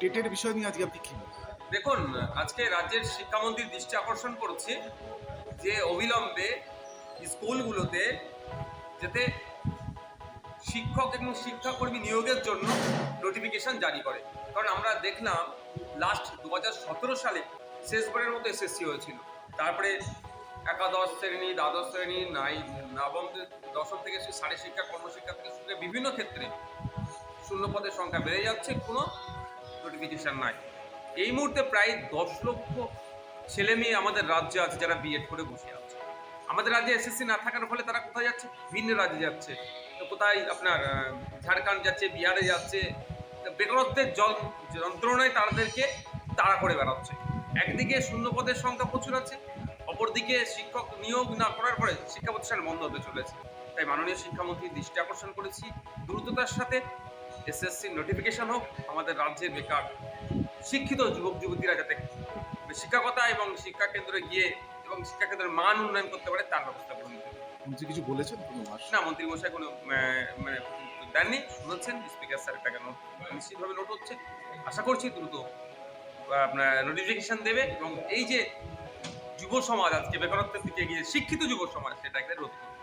টেটের বিষয় নিয়ে আজকে আপনি কি দেখুন, আজকে রাজ্যের শিক্ষামন্ত্রীর দৃষ্টি আকর্ষণ করছে যে অবিলম্বে স্কুলগুলোতে যাতে শিক্ষক এবং শিক্ষাকর্মী নিয়োগের জন্য নোটিফিকেশন জারি করে। কারণ আমরা দেখলাম লাস্ট দুহাজার সতেরো সালে শেষবারের মতো এসএসসি হয়েছিল। তারপরে একাদশ শ্রেণি, দ্বাদশ শ্রেণি, নাই, নবম দশম থেকে সে শারীর শিক্ষা, কর্মশিক্ষা থেকে বিভিন্ন ক্ষেত্রে শূন্য পদের সংখ্যা বেড়ে যাচ্ছে। কোনো নোটিফিকেশন নাই। এই মুহূর্তে প্রায় দশ লক্ষ ছেলে মেয়ে আমাদের রাজ্যে আছে যারা বিএড করে বসে আছে। আমাদের রাজ্যে এসএসসি না থাকার ফলে তারা কোথায় যাচ্ছে? ভিন্ন রাজ্যে যাচ্ছে। তো কোথায় আপনার ঝাড়খণ্ড যাচ্ছে, বিহারে যাচ্ছে বেকারত্বের জল, যন্ত্রণায় তাদেরকে তাড়া করে বেড়াচ্ছে। একদিকে শূন্য পদের সংখ্যা প্রচুর আছে, অপরদিকে শিক্ষক নিয়োগ না করার পরে শিক্ষা প্রতিষ্ঠান বন্ধ হতে চলেছে। তাই মাননীয় শিক্ষামন্ত্রীর দৃষ্টি আকর্ষণ করেছি। দ্রুততার সাথে এসএসসি নোটিফিকেশন হোক আমাদের রাজ্যের বেকার শিক্ষিত যুবক যুবতীরা যাতে শিক্ষকতা এবং শিক্ষা কেন্দ্রে গিয়ে এবং শিক্ষা কেন্দ্রের মান উন্নয়ন করতে পারে তার ব্যবস্থা নিতে মন্ত্রী কিছু বলেছেন না মন্ত্রী মশাই কোনো মানে দেননি শুনেছেন স্পিকার স্যার এটাকে নোট নিশ্চিতভাবে নোট হচ্ছে। আশা করছি দ্রুত আপনার নোটিফিকেশন দেবে এবং এই যে যুব সমাজ আজকে বেকারত্বের দিকে গিয়ে শিক্ষিত যুব সমাজ সেটাকে রোধ করবে।